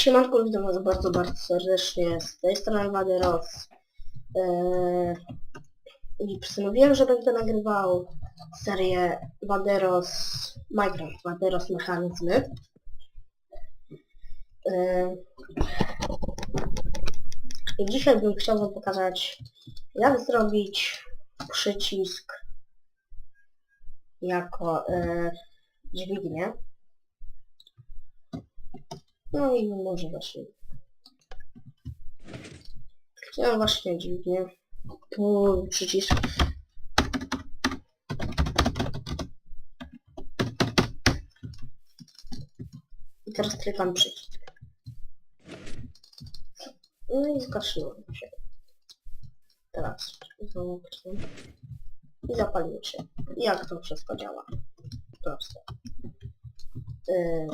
Siemanko, witam was bardzo, bardzo serdecznie. Z tej strony Waderos. Eee, I postanowiłem, że będę nagrywał serię Waderos Minecraft, Waderos Mechanizmy. Eee, I dzisiaj bym chciał wam pokazać, jak zrobić przycisk jako e, dźwignię. No i może właśnie. Chciałem właśnie dziwnie. Tu przycisk. I teraz klikam przycisk. No i zgaszyło się. Teraz klikam. I zapaliło się. Jak to wszystko działa? Proste. Yy,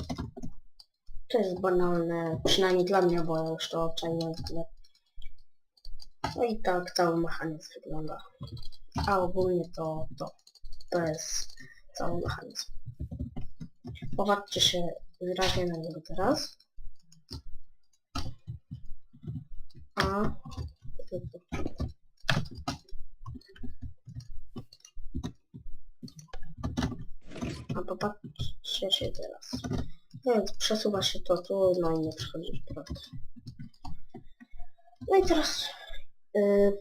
to jest banalne, przynajmniej dla mnie, bo ja już to obczaiłem tyle. No i tak cały mechanizm wygląda. A ogólnie to, to, to jest cały mechanizm. Popatrzcie się wyraźnie na niego teraz. A... A popatrzcie się teraz. Więc przesuwa się to tu, no i nie. No i teraz yy,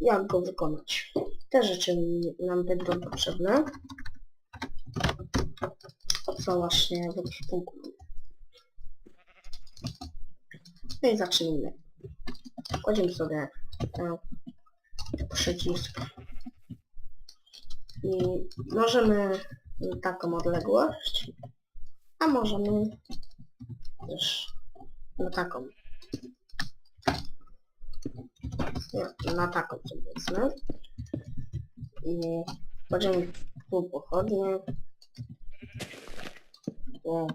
jak go wykonać? Te rzeczy nam będą potrzebne. Co właśnie w ekwipunku. No i zacznijmy. Kładziemy sobie ten przycisk. I możemy taką odległość a możemy też na taką. Nie, na taką powiedzmy. I będziemy tu pochodnie. O.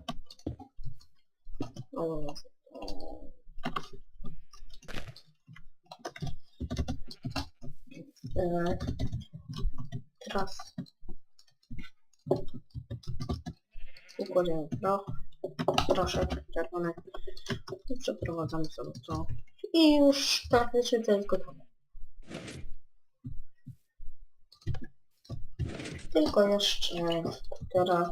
O. E, Teraz układamy proch, proszek czerwony i przeprowadzamy sobie to. I już praktycznie to jest gotowe. Tylko jeszcze teraz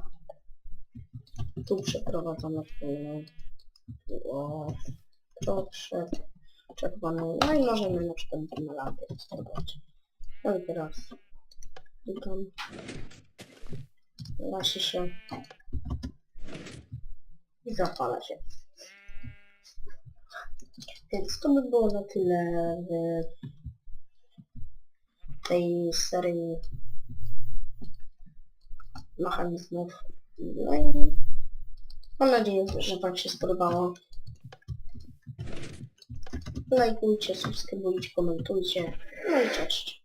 tu przeprowadzamy proszek czerwony, no i możemy na przykład bumelandy stosować. No i teraz klikam, gasi się i zapala się. Więc to by było na tyle w tej serii mechanizmów. No i mam nadzieję, że Wam się spodobało. Lajkujcie, subskrybujcie, komentujcie. No i cześć.